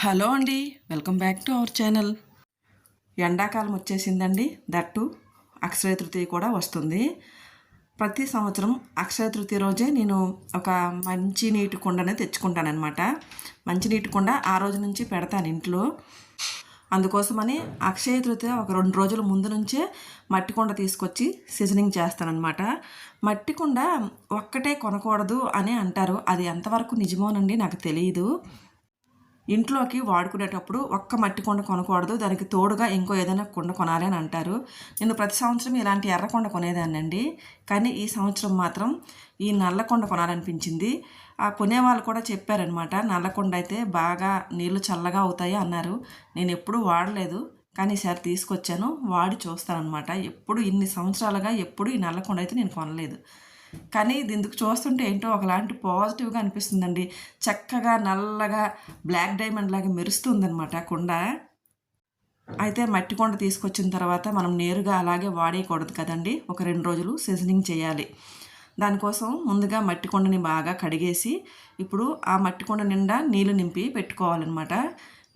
Hello అండి welcome back to our channel. ఎండాకాలం వచ్చేసిందండి దట్టు అక్షయ తృతీయ కూడా వస్తుంది. ప్రతి సంవత్సరం అక్షయ తృతీయ రోజే నేను ఒక మంచి నీటి కుండని తెచ్చుకుంటానమాట మంచి నీటి కుండ ఆ రోజు నుంచి పెడతాను ఇంట్లో. అందుకోసమని అక్షయ తృతీయ ఒక రెండు రోజుల ముందు నుంచే మట్టి కుండ తీసుకొచ్చి సీజనింగ్ చేస్తానన్నమాట. మట్టి కుండ ఒక్కటే కొనకూడదు అని అంటారు. అది ఎంతవరకు నిజమోనండి నాకు తెలియదు ఇంట్లోకి వాడుకునేటప్పుడు ఒక్క మట్టి కుండ కొనకూడదు దానికి తోడుగా ఇంకో ఏదైనా కుండ కొనాలి అని అంటారు. నేను ప్రతి సంవత్సరం ఇలాంటి ఎర్ర కొండ కొనేదాన్నండి. కానీ ఈ సంవత్సరం మాత్రం ఈ నల్లకొండ కొనాలనిపించింది. ఆ కొనేవాళ్ళు కూడా చెప్పారనమాట నల్లకొండ అయితే బాగా నీళ్ళు చల్లగా అవుతాయి అన్నారు. నేను ఎప్పుడూ వాడలేదు కానీ ఈసారి తీసుకొచ్చాను వాడి చూస్తానమాట ఎప్పుడు ఇన్ని సంవత్సరాలుగా ఎప్పుడు ఈ నల్లకొండ అయితే నేను కొనలేదు. కానీ ఇది ఎందుకు చూస్తుంటే ఏంటో ఒకలాంటి పాజిటివ్గా అనిపిస్తుందండి. చక్కగా నల్లగా బ్లాక్ డైమండ్ లాగా మెరుస్తుందనమాట కుండ. అయితే మట్టి కొండ తీసుకొచ్చిన తర్వాత మనం నేరుగా అలాగే వాడేయకూడదు కదండి. ఒక రెండు రోజులు సీజనింగ్ చేయాలి. దానికోసం ముందుగా మట్టి కొండని బాగా కడిగేసి ఇప్పుడు ఆ మట్టి కొండ నిండా నీళ్ళు నింపి పెట్టుకోవాలన్నమాట.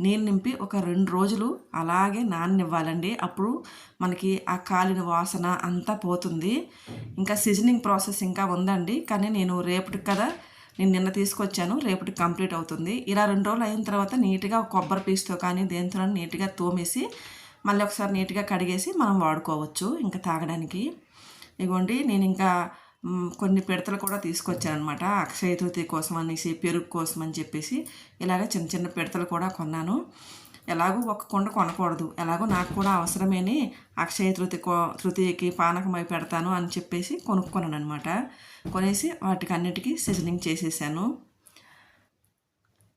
నీళ్ళు నింపి ఒక రెండు రోజులు అలాగే నాననివ్వాలండి. అప్పుడు మనకి ఆ కాలిన వాసన అంతా పోతుంది. ఇంకా సీజనింగ్ ప్రాసెస్ ఇంకా ఉందండి. కానీ నేను రేపటికి కదా నేను నిన్న తీసుకొచ్చాను రేపటికి కంప్లీట్ అవుతుంది. ఇలా రెండు రోజులు అయిన తర్వాత నీట్గా కొబ్బరి పీస్తో కానీ దేంతో నీట్గా తోమేసి మళ్ళీ ఒకసారి నీట్గా కడిగేసి మనం వాడుకోవచ్చు. ఇంకా తాగడానికి. ఇగోండి నేను ఇంకా కొన్ని పిడతలు కూడా తీసుకొచ్చానమాట అక్షయ తృతీయ కోసం అనేసి పెరుగు కోసం అని చెప్పేసి ఇలాగ చిన్న చిన్న పిడతలు కూడా కొన్నాను. ఎలాగో ఒక కొండ కొనకూడదు. ఎలాగో నాకు కూడా అవసరమేని అక్షయ తృతీయ తృతీయకి పానకమై పెడతాను అని చెప్పేసి కొనుక్కున్నాను అనమాట కొనేసి వాటికి అన్నిటికీ సీజనింగ్ చేసేసాను.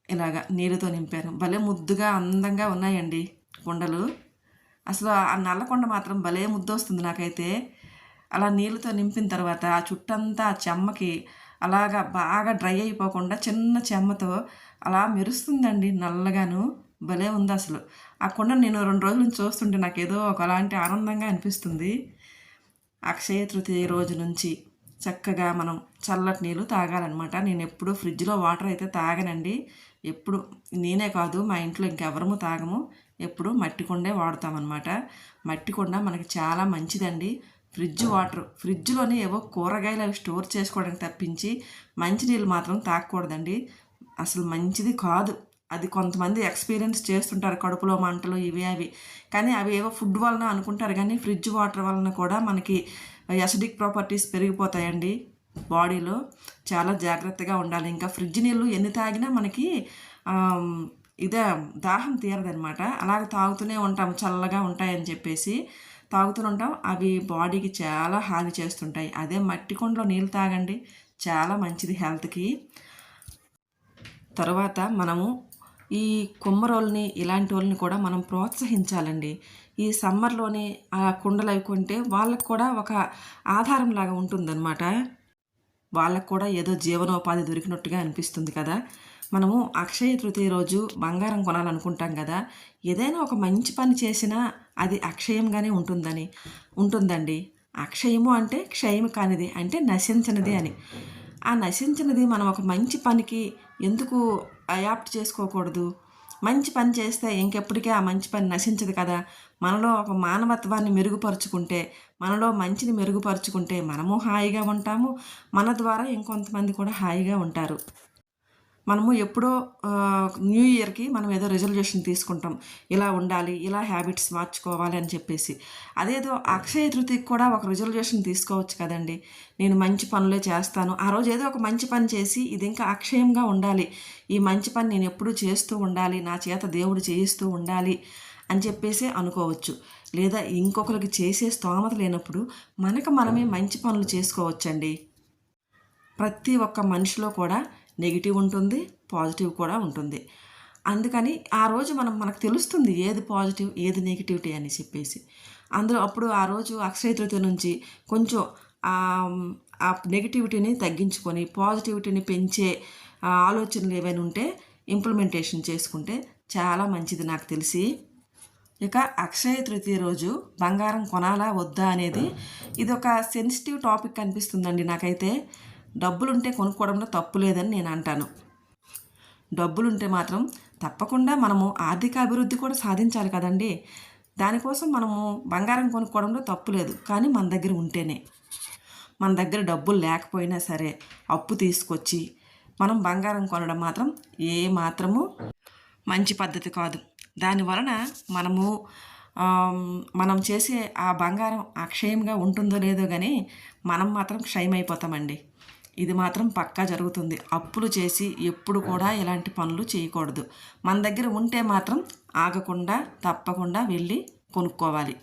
ఇలాగ నీళ్ళతో నింపాను. భలే ముద్దుగా అందంగా ఉన్నాయండి కుండలు. అసలు ఆ నల్లకొండ మాత్రం భలే ముద్దు వస్తుంది నాకైతే. అలా నీళ్ళతో నింపిన తర్వాత ఆ చుట్టంతా ఆ చెమ్మకి అలాగా బాగా డ్రై అయిపోకుండా చిన్న చెమ్మతో అలా మెరుస్తుందండి నల్లగాను. భలే ఉంది అసలు. ఆ కొండ నేను రెండు రోజుల నుంచి చూస్తుంటే నాకు ఏదో ఒకలాంటి ఆనందంగా అనిపిస్తుంది. అక్షయ తృతీయ రోజు నుంచి చక్కగా మనం చల్లటి నీళ్ళు తాగాలన్నమాట. నేను ఎప్పుడూ ఫ్రిడ్జ్లో వాటర్ అయితే తాగనండి. ఎప్పుడు నేనే కాదు మా ఇంట్లో ఇంకెవరము తాగము. ఎప్పుడు మట్టి కొండే వాడతామన్నమాట. మట్టి కొండ మనకి చాలా మంచిదండి. Fridge water. ఫ్రిడ్జ్లోనే ఏవో కూరగాయలు అవి స్టోర్ చేసుకోవడానికి తప్పించి మంచినీళ్ళు మాత్రం తాగకూడదండి. అసలు మంచిది కాదు. అది కొంతమంది ఎక్స్పీరియన్స్ చేస్తుంటారు కడుపులో మంటలు ఇవి అవి. కానీ అవి ఏవో ఫుడ్ వలన అనుకుంటారు కానీ ఫ్రిడ్జ్ వాటర్ వలన కూడా మనకి ఎసిడిక్ ప్రాపర్టీస్ పెరిగిపోతాయండి బాడీలో. చాలా జాగ్రత్తగా ఉండాలి. ఇంకా ఫ్రిడ్జ్ నీళ్ళు ఎన్ని తాగినా మనకి ఇదే దాహం తీరదనమాట అలాగే తాగుతూనే ఉంటాం. చల్లగా ఉంటాయని చెప్పేసి. తాగుతుంటాం అవి బాడీకి చాలా హాని చేస్తుంటాయి. అదే మట్టి కుండలో నీళ్ళు తాగండి. చాలా మంచిది హెల్త్కి. తర్వాత మనము ఈ కుమ్మరోళ్ళని ఇలాంటి వాళ్ళని కూడా మనం ప్రోత్సహించాలండి. ఈ సమ్మర్లోనే ఆ కుండలు అవి కొంటే వాళ్ళకు కూడా ఒక ఆధారం లాగా ఉంటుందన్నమాట. వాళ్ళకు కూడా ఏదో జీవనోపాధి దొరికినట్టుగా అనిపిస్తుంది కదా. మనము అక్షయ తృతీయ రోజు బంగారం కొనాలనుకుంటాం కదా ఏదైనా ఒక మంచి పని చేసినా అది అక్షయంగానే ఉంటుందని ఉంటుందండి. అక్షయము అంటే క్షయము కానిది అంటే నశించినది అని. ఆ నశించినది మనం ఒక మంచి పనికి ఎందుకు అయాప్ట్ చేసుకోకూడదు? మంచి పని చేస్తే ఇంకెప్పటికీ ఆ మంచి పని నశించదు కదా. మనలో ఒక మానవత్వాన్ని మెరుగుపరుచుకుంటే మనలో మంచిని మెరుగుపరుచుకుంటే మనము హాయిగా ఉంటాము. మన ద్వారా ఇంకొంతమంది కూడా హాయిగా ఉంటారు. మనము ఎప్పుడో న్యూ ఇయర్కి మనం ఏదో రిజల్యూషన్ తీసుకుంటాం. ఇలా ఉండాలి ఇలా హ్యాబిట్స్ మార్చుకోవాలి అని చెప్పేసి. అదేదో అక్షయ తృతికి కూడా ఒక రిజల్యూషన్ తీసుకోవచ్చు కదండి. నేను మంచి పనులే చేస్తాను. ఆ రోజు ఏదో ఒక మంచి పని చేసి ఇది ఇంకా అక్షయంగా ఉండాలి. ఈ మంచి పని నేను ఎప్పుడూ చేస్తూ ఉండాలి నా చేత దేవుడు చేయిస్తూ ఉండాలి అని చెప్పేసి అనుకోవచ్చు. లేదా ఇంకొకరికి చేసే స్తోమత లేనప్పుడు మనకు మనమే మంచి పనులు చేసుకోవచ్చండి. ప్రతి ఒక్క మనిషిలో కూడా నెగిటివ్ ఉంటుంది పాజిటివ్ కూడా ఉంటుంది. అందుకని ఆ రోజు మనం మనకు తెలుస్తుంది ఏది పాజిటివ్ ఏది నెగిటివిటీ అని చెప్పేసి. అందులో అప్పుడు ఆ రోజు అక్షయ తృతీయ నుంచి కొంచెం ఆ నెగిటివిటీని తగ్గించుకొని పాజిటివిటీని పెంచే ఆలోచనలు ఏవైనా ఉంటే ఇంప్లిమెంటేషన్ చేసుకుంటే చాలా మంచిది నాకు తెలిసి. ఇక అక్షయ తృతీయ రోజు బంగారం కొనాలా వద్దా అనేది ఇది ఒక సెన్సిటివ్ టాపిక్ అనిపిస్తుందండి నాకైతే. డబ్బులుంటే కొనుక్కోవడంలో తప్పు లేదని నేను అంటాను. డబ్బులుంటే మాత్రం తప్పకుండా మనము ఆర్థిక అభివృద్ధి కూడా సాధించాలి కదండి. దానికోసం మనము బంగారం కొనుక్కోవడంలో తప్పు లేదు కానీ మన దగ్గర ఉంటేనే. మన దగ్గర డబ్బులు లేకపోయినా సరే అప్పు తీసుకొచ్చి మనం బంగారం కొనడం మాత్రం ఏ మాత్రము మంచి పద్ధతి కాదు. దాని వలన మనము మనం చేసే ఆ బంగారం అక్షయంగా ఉంటుందో లేదో కానీ మనం మాత్రం క్షయమైపోతామండి. ఇది మాత్రం పక్కా జరుగుతుంది. అప్పులు చేసి ఎప్పుడు కూడా ఇలాంటి పనులు చేయకూడదు. మన దగ్గర ఉంటే మాత్రం ఆగకుండా తప్పకుండా వెళ్ళి కొనుక్కోవాలి.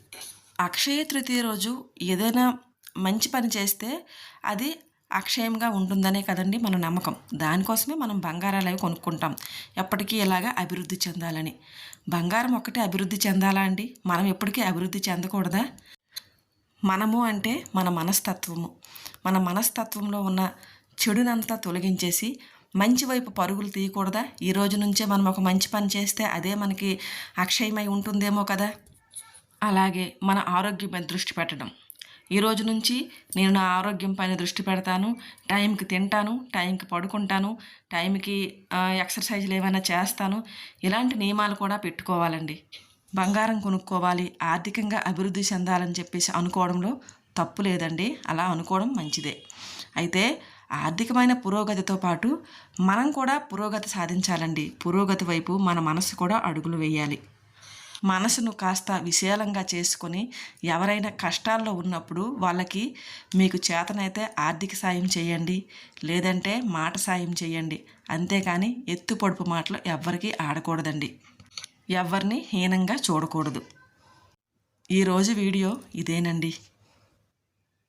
అక్షయ తృతీయ రోజు ఏదైనా మంచి పని చేస్తే అది అక్షయంగా ఉంటుందనే కదండి మన నమ్మకం. దానికోసమే మనం బంగారాలు అవి కొనుక్కుంటాం. ఎప్పటికీ ఇలాగా అభివృద్ధి చెందాలని. బంగారం ఒక్కటే అభివృద్ధి చెందాలా అండి? మనం ఎప్పటికీ అభివృద్ధి చెందకూడదా? మనము అంటే మన మనస్తత్వము. మన మనస్తత్వంలో ఉన్న చెడునంతా తొలగించేసి మంచి వైపు పరుగులు తీయకూడదా? ఈ రోజు నుంచే మనం ఒక మంచి పని చేస్తే అదే మనకి అక్షయమై ఉంటుందేమో కదా? అలాగే మన ఆరోగ్యం దృష్టి పెట్టడం. ఈ రోజు నుంచి నేను నా ఆరోగ్యం పైన దృష్టి పెడతాను. టైంకి తింటాను టైంకి పడుకుంటాను టైంకి ఎక్సర్సైజ్లు ఏమైనా చేస్తాను. ఇలాంటి నియమాలు కూడా పెట్టుకోవాలండి. బంగారం కొనుక్కోవాలి ఆర్థికంగా అభివృద్ధి చెందాలని చెప్పేసి అనుకోవడంలో తప్పు లేదండి. అలా అనుకోవడం మంచిదే. అయితే ఆర్థికమైన పురోగతితో పాటు మనం కూడా పురోగతి సాధించాలండి. పురోగతి వైపు మన మనసు కూడా అడుగులు వేయాలి. మనసును కాస్త విశాలంగా చేసుకొని ఎవరైనా కష్టాల్లో ఉన్నప్పుడు వాళ్ళకి మీకు చేతనైతే ఆర్థిక సాయం చేయండి లేదంటే మాట సాయం చేయండి. అంతేకాని ఎత్తు పొడుపు మాటలు ఎవ్వరికీ ఆడకూడదండి. ఎవరిని హీనంగా చూడకూడదు. ఈరోజు వీడియో ఇదేనండి.